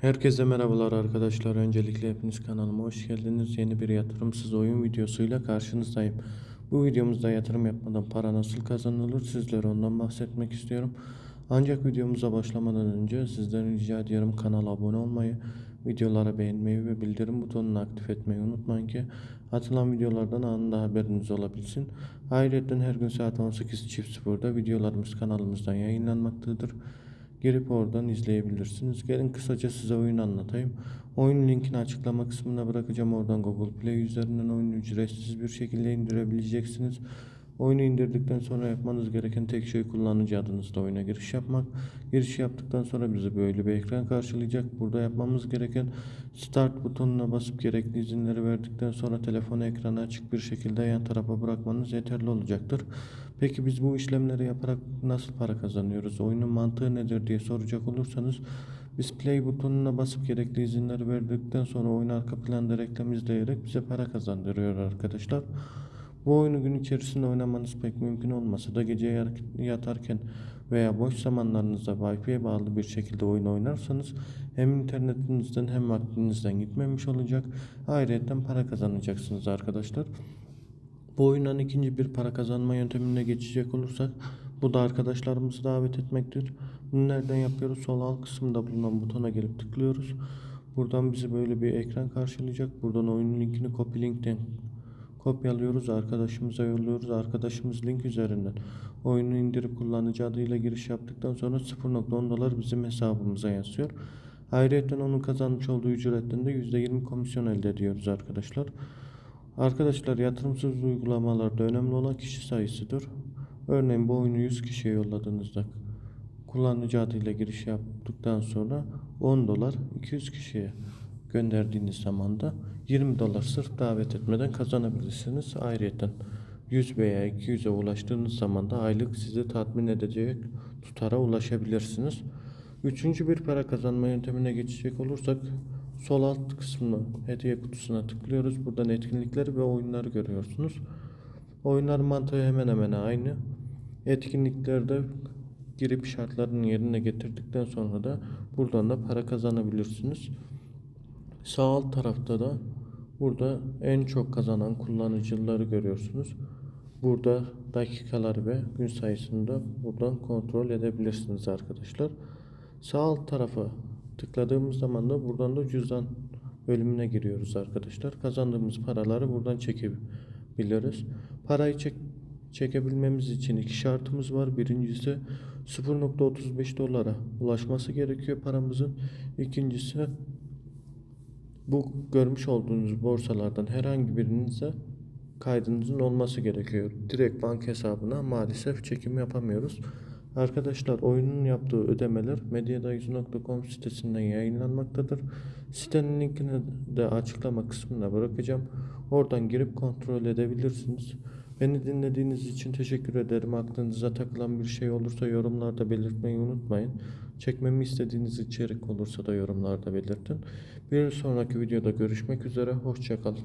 Herkese merhabalar arkadaşlar. Öncelikle hepiniz kanalıma hoş geldiniz. Yeni bir yatırımsız oyun videosuyla karşınızdayım. Bu videomuzda yatırım yapmadan para nasıl kazanılır sizlere ondan bahsetmek istiyorum. Ancak videomuza başlamadan önce sizden rica ediyorum kanala abone olmayı, videoları beğenmeyi ve bildirim butonunu aktif etmeyi unutmayın ki atılan videolardan anında haberiniz olabilsin. Ayrıca her gün saat 18.00'da videolarımız kanalımızdan yayınlanmaktadır. Girip oradan izleyebilirsiniz. Gelin kısaca size oyun anlatayım. Oyun linkini açıklama kısmına bırakacağım. Oradan Google Play üzerinden oyunu ücretsiz bir şekilde indirebileceksiniz. Oyunu indirdikten sonra yapmanız gereken tek şey kullanıcı adınızla oyuna giriş yapmak. Giriş yaptıktan sonra bizi böyle bir ekran karşılayacak. Burada yapmamız gereken Start butonuna basıp gerekli izinleri verdikten sonra telefonu ekranı açık bir şekilde yan tarafa bırakmanız yeterli olacaktır. Peki biz bu işlemleri yaparak nasıl para kazanıyoruz? Oyunun mantığı nedir diye soracak olursanız biz play butonuna basıp gerekli izinleri verdikten sonra oyun arka planda reklam izleyerek bize para kazandırıyor arkadaşlar. Bu oyunu gün içerisinde oynamanız pek mümkün olmasa da gece yatarken veya boş zamanlarınızda Wi-Fi'ye bağlı bir şekilde oyun oynarsanız hem internetinizden hem vaktinizden gitmemiş olacak. Ayrıca para kazanacaksınız arkadaşlar. Bu oyundan ikinci bir para kazanma yöntemine geçecek olursak bu da arkadaşlarımızı davet etmektir. Bunu nereden yapıyoruz? Sol alt kısımda bulunan butona gelip tıklıyoruz. Buradan bizi böyle bir ekran karşılayacak. Buradan oyunun linkini copy linkten kopyalıyoruz. Arkadaşımıza yolluyoruz. Arkadaşımız link üzerinden oyunu indirip kullanıcı adıyla giriş yaptıktan sonra 0.10 dolar bizim hesabımıza yansıyor. Ayrıca onun kazanmış olduğu ücretten de %20 komisyon elde ediyoruz arkadaşlar. Arkadaşlar yatırımsız uygulamalarda önemli olan kişi sayısıdır. Örneğin bu oyunu 100 kişiye yolladığınızda kullanıcı adıyla giriş yaptıktan sonra 10 dolar 200 kişiye gönderdiğiniz zaman da 20 dolar sırf davet etmeden kazanabilirsiniz. Ayrıca 100 veya 200'e ulaştığınız zaman da aylık sizi tatmin edecek tutara ulaşabilirsiniz. Üçüncü bir para kazanma yöntemine geçecek olursak sol alt kısmına hediye kutusuna tıklıyoruz. Buradan etkinlikleri ve oyunları görüyorsunuz. Oyunlar mantığı hemen hemen aynı. Etkinliklerde girip şartlarını yerine getirdikten sonra da buradan da para kazanabilirsiniz. Sağ alt tarafta da burada en çok kazanan kullanıcıları görüyorsunuz. Burada dakikalar ve gün sayısını da buradan kontrol edebilirsiniz arkadaşlar. Sağ alt tarafa tıkladığımız zaman da buradan da cüzdan bölümüne giriyoruz arkadaşlar. Kazandığımız paraları buradan çekebiliriz. Parayı çek çekebilmemiz için iki şartımız var. Birincisi 0.35 dolara ulaşması gerekiyor paramızın. İkincisi bu görmüş olduğunuz borsalardan herhangi birinize kaydınızın olması gerekiyor. Direkt banka hesabına maalesef çekim yapamıyoruz. Arkadaşlar oyunun yaptığı ödemeler medyadayüzü.com sitesinden yayınlanmaktadır. Sitenin linkini de açıklama kısmına bırakacağım. Oradan girip kontrol edebilirsiniz. Beni dinlediğiniz için teşekkür ederim. Aklınıza takılan bir şey olursa yorumlarda belirtmeyi unutmayın. Çekmemi istediğiniz içerik olursa da yorumlarda belirtin. Bir sonraki videoda görüşmek üzere. Hoşçakalın.